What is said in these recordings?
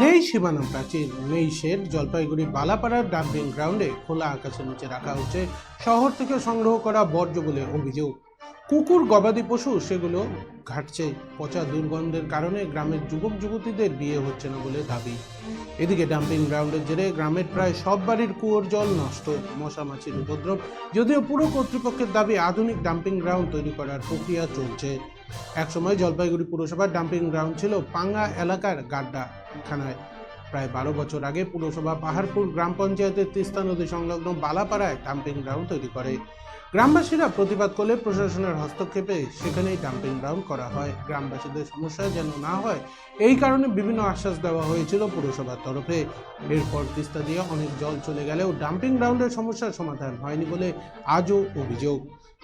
নেই সীমানা প্রাচীর, নেই জলপাইগুড়ি বালাপাড়ার ডাম্পিং গ্রাউন্ডে খোলা আকাশের নিচে রাখা হচ্ছে শহর থেকে সংগ্রহ করা বর্জ্য বলে অভিযোগ। কুকুর, গবাদি পশু, সেগুলো ঘাটছে। পচা দুর্গন্ধের কারণে গ্রামের যুবক যুবতীদের বিয়ে হচ্ছে না বলে দাবি। এদিকে ডাম্পিং গ্রাউন্ডের জেরে গ্রামের প্রায় সব বাড়ির কুয়োর জল নষ্ট, মশা মাছির উপদ্রব। যদিও পুরো কর্তৃপক্ষের দাবি, আধুনিক ডাম্পিং গ্রাউন্ড তৈরি করার প্রক্রিয়া চলছে। একসময় জলপাইগুড়ি পুরসভার ডাম্পিং গ্রাউন্ড ছিল পাঙ্গা এলাকার গাড্ডা খানায় প্রায় বারো বছর আগে পুরসভা পাহাড়পুর গ্রাম পঞ্চায়েতের তিস্তা নদী সংলগ্ন বালাপাড়ায় ডাম্পিং গ্রাউন্ড তৈরি করে। গ্রামবাসীরা প্রতিবাদ করলে প্রশাসনের হস্তক্ষেপে সেখানেই ডাম্পিং গ্রাউন্ড করা হয়। গ্রামবাসীদের সমস্যা যেন না হয়, এই কারণে বিভিন্ন আশ্বাস দেওয়া হয়েছিল পুরসভার তরফে। এরপর তিস্তা দিয়ে অনেক জল চলে গেলেও ডাম্পিং গ্রাউন্ডের সমস্যার সমাধান হয়নি বলে আজও অভিযোগ।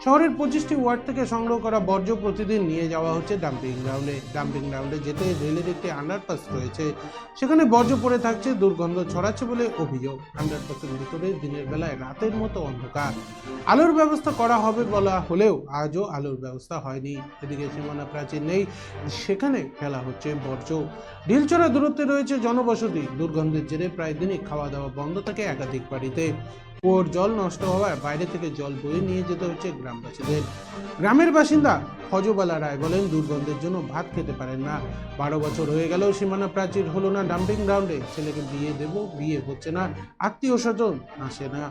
শহরের পঁচিশটি ওয়ার্ড থেকে সংগ্রহ করা বর্জ্য প্রতিদিন নিয়ে যাওয়া হচ্ছে ডাম্পিং গ্রাউন্ডে। ডাম্পিং গ্রাউন্ডে যেতে রেলের একটি আন্ডারপাস রয়েছে। সেখানে বর্জ্য পড়ে থাকছে, দুর্গন্ধ ছড়াচ্ছে বলে অভিযোগ। আন্ডারপাসের ভিতরে দিনের বেলায় রাতের মতো অন্ধকার। আলোর ব্যবস্থা করা হবে বলা হলেও আজও আলোর ব্যবস্থা হয়নি। এদিকে সীমানা প্রাচীর নেই, সেখানে ফেলা হচ্ছে বর্জ্য। ঢিলচড়া দূরত্বে রয়েছে জনবসতি। দুর্গন্ধের জেরে প্রায় দিনই খাওয়া দাওয়া বন্ধ থাকে একাধিক বাড়িতে। কুয়োর জল নষ্ট হওয়ায় বাইরে থেকে জল বয়ে নিয়ে যেতে হচ্ছে গ্রামবাসীদের। গ্রামের বাসিন্দা হজবালা রায় বলেন, দুর্গন্ধের জন্য ভাত খেতে পারেন না। বারো বছর হয়ে গেলেও সীমানা প্রাচীর হলো না ডাম্পিং গ্রাউন্ডে। ছেলেকে বিয়ে দেব, বিয়ে হচ্ছে না। আত্মীয় স্বজন আসে না।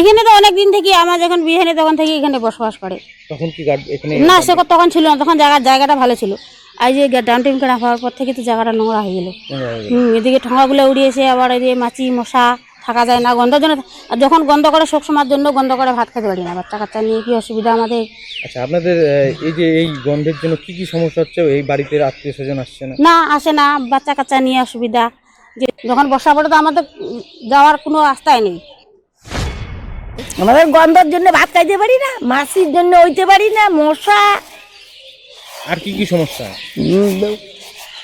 এখানে তো অনেক দিন থেকে আমার যখন বিয়ে হয়নি তখন থেকে এখানে বসবাস করে। তখন কি এখানে না সে তখন ছিল না তখন জায়গা জায়গাটা ভালো ছিল। আর যে ডাউনটাউন কেনা হওয়ার পর থেকে তো জায়গাটা নোংরা হয়ে গেল। হুম এদিকে ঠোঙাগুলো উড়িয়েছে আবার এদিকে মাছি মশা থাকা যায় না গন্ধের জন্য আর যখন গন্ধ করে শোক সময়ের জন্য গন্ধ করে ভাত খেতে পারি না বাচ্চা কাচ্চা নিয়ে কি অসুবিধা আমাদের? আচ্ছা আপনাদের এই যে এই গন্ধের জন্য কি কি সমস্যা হচ্ছে? এই বাড়িতে আত্মীয় স্বজন আসছে না? না আসে না বাচ্চা কাচ্চা নিয়ে অসুবিধা। যে যখন বর্ষা পড়ে তো আমাদের যাওয়ার কোনো রাস্তাই নেই। আমাদের গন্ধর জন্য ভাত খাইতে পারি না মাছির জন্য হইতে পারি না মশা। আর কি কি সমস্যা?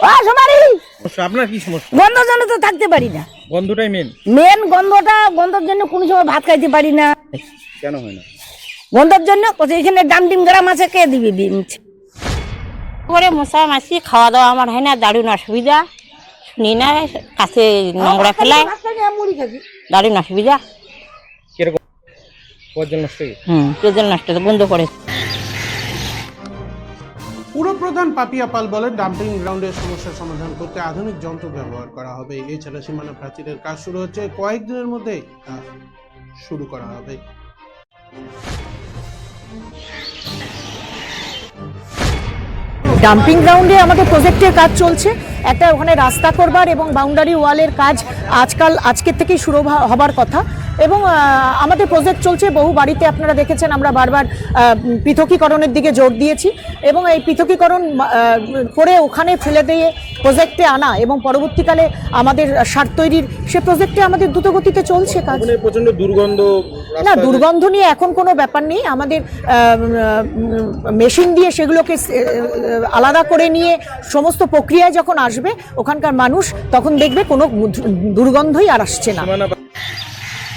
ও সবারই। সমস্যা আপনার কি সমস্যা? গন্ধর জন্য তো থাকতে পারি না। গন্ধটাই মেন মেন গন্ধটা গন্ধর জন্য কোনো সময় ভাত খাইতে পারি না। কেন হয় না? গন্ধর জন্য কোথায় এখানে ডাম ডিম গ্রাম আছে কে দিবে ডিম? করে মশা মাছি খাওয়া দাওয়া আমার হয় না দারুণ অসুবিধা। শুনি না কাছে নোংরা ফেলায়। দারুণ অসুবিধা কীরকম হওয়ার জন্য নষ্ট হয়ে গেছে? হুম পেজল নষ্ট তো বন্ধ করে। পুরপ্রধান পাপিয়া পাল বলেন ডাম্পিং গ্রাউন্ডের সমস্যার সমাধান করতে আধুনিক যন্ত্র ব্যবহার করা হবে। এছাড়া সীমানা প্রাচীরের কাজ শুরু হচ্ছে। কয়েকদিনের মধ্যে তা শুরু করা হবে। ডাম্পিং গ্রাউন্ডে আমাদের প্রজেক্টের কাজ চলছে। একটা ওখানে রাস্তা করবার এবং বাউন্ডারি ওয়ালের কাজ আজকাল আজকের থেকেই শুরু হবার কথা। এবং আমাদের প্রজেক্ট চলছে বহু বাড়িতে আপনারা দেখেছেন আমরা বারবার পৃথকীকরণের দিকে জোর দিয়েছি এবং এই পৃথকীকরণ করে ওখানে ফেলে দিয়ে প্রজেক্টে আনা এবং পরবর্তীকালে আমাদের সার তৈরির সে প্রজেক্টে আমাদের দ্রুতগতিতে চলছে কাজ। প্রচণ্ড দুর্গন্ধ না দুর্গন্ধ নিয়ে এখন কোনো ব্যাপার নেই। আমাদের মেশিন দিয়ে সেগুলোকে আলাদা করে নিয়ে সমস্ত প্রক্রিয়ায় যখন আসবে ওখানকার মানুষ তখন দেখবে কোনো দুর্গন্ধই আর আসছে না।